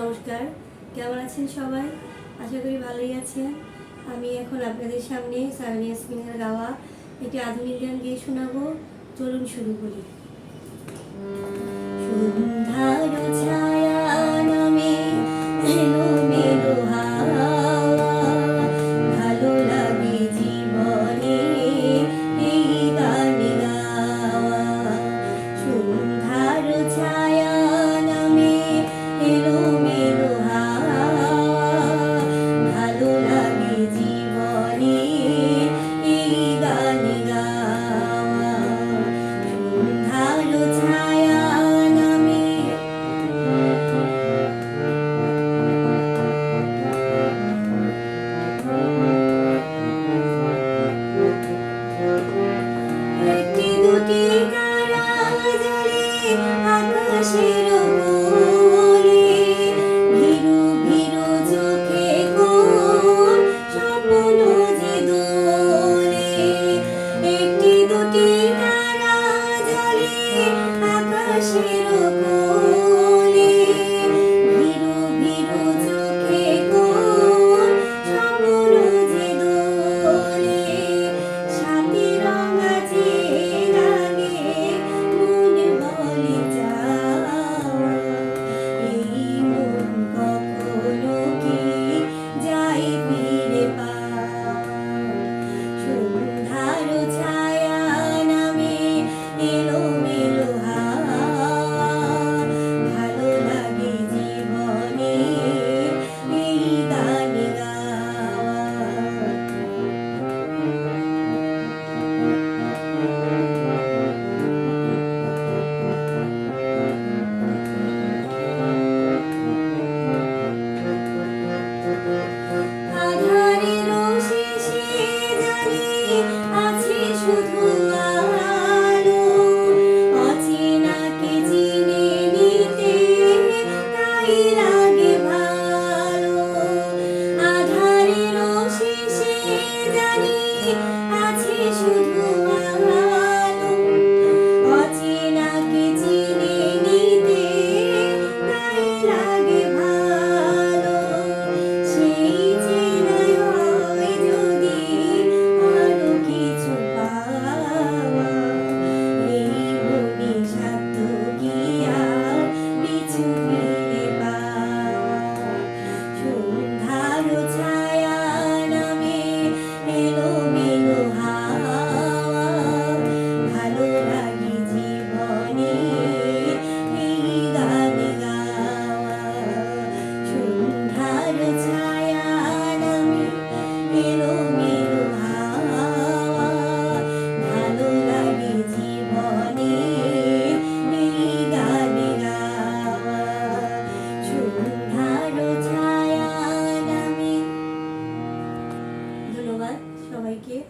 নমস্কার। কেমন আছেন সবাই? আশা করি ভালোই আছেন। আমি এখন আপনাদের সামনে সারানি স্পিনের গাওয়া একটি আধুনিক গান গিয়ে শোনাবো। চলুন শুরু করি। শুরু।